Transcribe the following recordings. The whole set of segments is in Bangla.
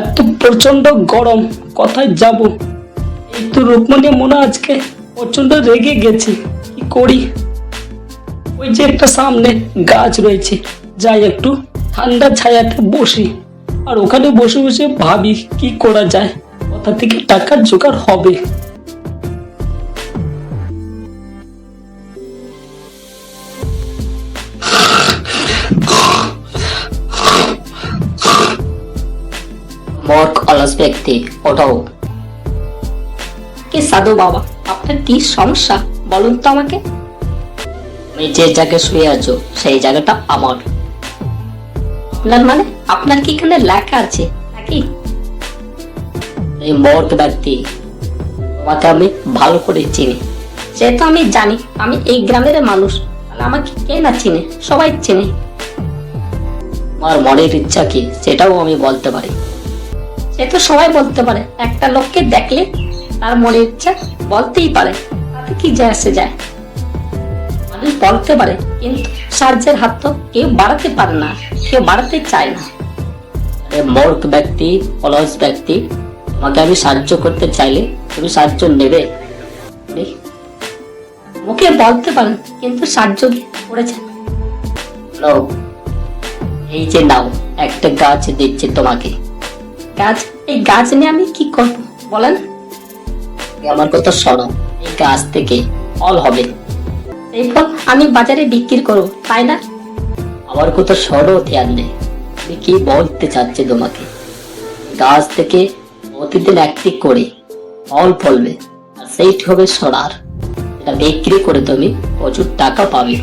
এত প্রচণ্ড গরম, কোথায় যাব? এই তো রূপমণি মনে আজকে প্রচণ্ড রেগে গেছে। কি করি? ওই যে একটা সামনে গাছ রয়েছে, যাই একটু ঠান্ডা ছায়াতে বসি। আর ওখানে বসে বসে ভাবি, কি করা যায়? কোথা থেকে টাকার জোগাড় হবে? মর্ক অলস ব্যক্তি, ওটাও। কি সাধু বাবা, আপনার কি সমস্যা? বলুন তো আমাকে। তুমি যে জায়গায় শুয়ে আছো, সেই জায়গাটা আমার। আপনার মানে আপনার কি এখানে লেখা আছে, নাকি? এই মর্ক ব্যক্তি, তোমাকে আমি ভালো করে চিনি। সে তো আমি জানি, আমি এই গ্রামের মানুষ আমাকে কে না চিনে, সবাই চেনে। আমার মনের ইচ্ছা কি, সেটাও আমি বলতে পারি। সে তো সবাই বলতে পারে। একটা লোককে দেখলে তার মনে ইচ্ছা বলতেই পারে। তাতে কি যায় আসে যায়। মানুষ বলতে পারে কিন্তু সাহায্যের হাত তো কেউ বাড়াতে পারে না কেউ বাড়াতে চায় না। মর্ক ব্যক্তি অলস ব্যক্তি তোমাকে আমি সাহায্য করতে চাইলে তুমি সাহায্য নেবে। মুখে বলতে পারেন কিন্তু সাহায্য করেছেন এই যে নাও একটা গাছ দিচ্ছি তোমাকে। গাছ এই গাছ নিয়ে আমি কি করব? বলেন। আমার কথা শোনো এই গাছ থেকে ফল হবে। এই ফল আমি বাজারে বিক্রি করব তাই না? আমার কথা শোনো ধ্যান। আমি কি বলতে চাচ্ছি তোমাকে? গাছ থেকে প্রতিদিন একটি করে ফল ফলবে আর সেইটি হবে সোনার। এটা বিক্রি করে তুমি প্রচুর টাকা পাবে।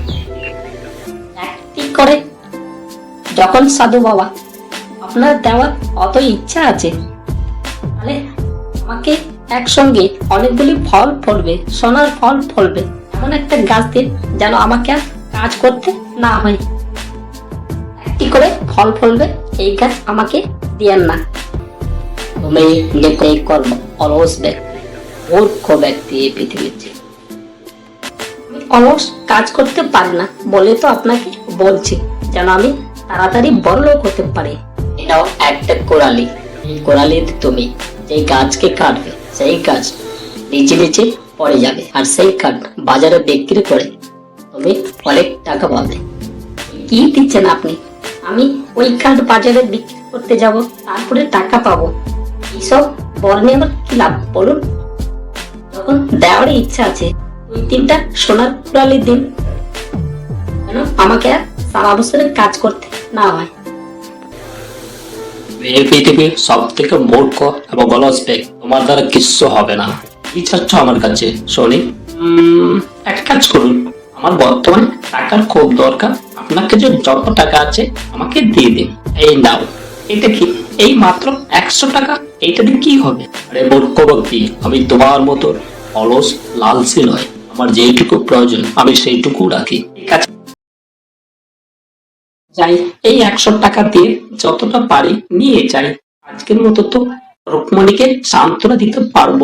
একটি করে? যখন সাধু বাবা আপনার দেওয়ার অত ইচ্ছা আছে? তাহলে আমাকে একসঙ্গে অনেকগুলি ফল ফলবে সোনার ফল ফলবে এমন একটা গাছ দিন যেন আমাকে আর কাজ করতে না হয়। একটি করে ফল ফলবে এই গাছ আমাকে দিয়েন না। তুমি নিজেকে কর্ম অলস ব্যক্তি মূর্খ ব্যক্তি এই পৃথিবীতে অলস কাজ করতে পারি না বলে তো আপনাকে বলছি যেন আমি তাড়াতাড়ি বড় লোক হতে পারি। এটাও একটা কোরালি। এই কোরালিতে তুমি যে গাছকে কাটবে, সেই গাছ নিচে নিচে পড়ে যাবে, আর সেই কাঠ বাজারে বিক্রি করে তুমি অনেক টাকা পাবে। কি দিচ্ছেন আপনি? আমি ওই কার্ড বাজারে বিক্রি করতে যাব, তারপরে টাকা পাবো। এইসব বর্ণে আমার কি লাভ, বলুন? যখন দেওয়ার ইচ্ছা আছে, দুই তিনটা সোনার কুড়ালি দিন। কেন? আমাকে সারা বছরের কাজ করতে না হয়। এই পৃথিবীর সব থেকে মূর্খ এবং অলস ব্যক্তি তোমার দ্বারা কিচ্ছু হবে না। কি চাচ্ছ আমার কাছে? শনি এক কাজ করুন। আমার বর্তমানে টাকার খুব দরকার। আপনাকে যে যত টাকা আছে, আমাকে দিয়ে দিন। এই নাও। এটা কি? এই মাত্র একশো টাকা? এইটা দিয়ে কি হবে? আরে মূর্খ ব্যক্তি, আমি তোমার মতো অলস, লালসি নয়। আমার যেইটুকু প্রয়োজন, আমি সেইটুকু রাখি। ঠিক আছে। যাই, এই একশো টাকা দিয়ে যতটা পারি নিয়ে যাই। আজকের মতো তো রুকমণিকে সান্ত্বনা দিতে পারব।